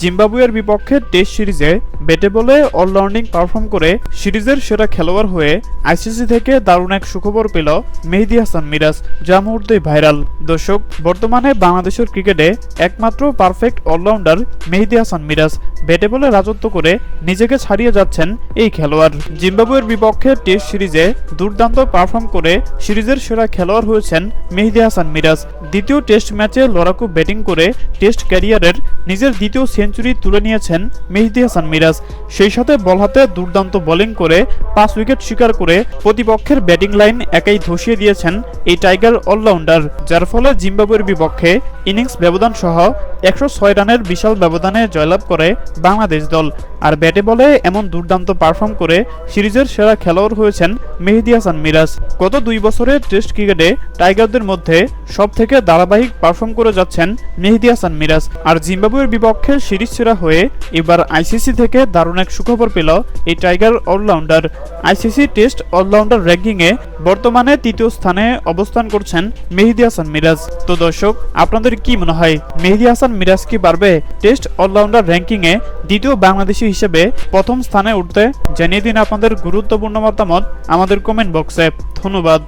জিম্বাবুয়ের বিপক্ষে টেস্ট সিরিজে ব্যাটে বলে অলরাউন্ডিং পারফর্ম করে সিরিজের সেরা খেলোয়াড় হয়ে আইসিসি থেকে দারুণ এক সুখবর পেল মেহেদি হাসান মিরাজ, যা মুহূর্তেই ভাইরাল। দর্শক, বর্তমানে বাংলাদেশের ক্রিকেটে একমাত্র পারফেক্ট অলরাউন্ডার মেহেদি হাসান মিরাজ। ব্যাটে বলে রাজত্ব করে নিজেকে ছাড়িয়ে যাচ্ছেন এই খেলোয়াড়। জিম্বাবুয়ের বিপক্ষে টেস্ট সিরিজে দুর্দান্ত পারফর্ম করে সিরিজের সেরা খেলোয়াড় হয়েছেন মেহেদি হাসান মিরাজ। দ্বিতীয় টেস্ট ম্যাচে লড়াকু ব্যাটিং করে টেস্ট ক্যারিয়ারের নিজের দ্বিতীয় সেঞ্চুরি তুলে নিয়েছেন মেহেদি হাসান মিরাজ। সেই সাথে বল হাতে দুর্দান্ত বোলিং করে পাঁচ উইকেট শিকার করে প্রতিপক্ষের ব্যাটিং লাইন একাই ধসিয়ে দিয়েছেন এই টাইগার অলরাউন্ডার, যার ফলে জিম্বাবুয়ের বিপক্ষে ইনিংস ব্যবধান সহ একশো ছয় রানের বিশাল ব্যবধানে জয়লাভ করে বাংলাদেশ দল। আর ব্যাটে বলে এমন দুর্দান্ত পারফর্ম করে সিরিজের সেরা খেলোয়াড় হয়েছেন মেহেদি হাসান মিরাজ। গত দুই বছরের টেস্ট ক্রিকেটে টাইগারদের মধ্যে সব থেকে ধারাবাহিক পারফর্ম করে যাচ্ছেন মেহেদি হাসান মিরাজ। আর জিম্বাবুয়ের বিপক্ষে সিরিজ সেরা হয়ে এবার আইসিসি থেকে দারুণ এক সুখবর পেল এই tiger allrounder. ICC test allrounder র্যাঙ্কিংয়ে বর্তমানে তৃতীয় স্থানে অবস্থান করছেন মেহেদি হাসান মিরাজ। তো দর্শক, আপনাদের কি মনে হয়, মেহেদি হাসান মিরাজ কি পারবে টেস্ট অলরাউন্ডার র্যাঙ্কিংয়ে দ্বিতীয় বাংলাদেশি হিসেবে প্রথম স্থানে উঠতে? জানিয়ে দিন আপনাদের গুরুত্বপূর্ণ মতামত আমাদের কমেন্ট বক্সে। ধন্যবাদ।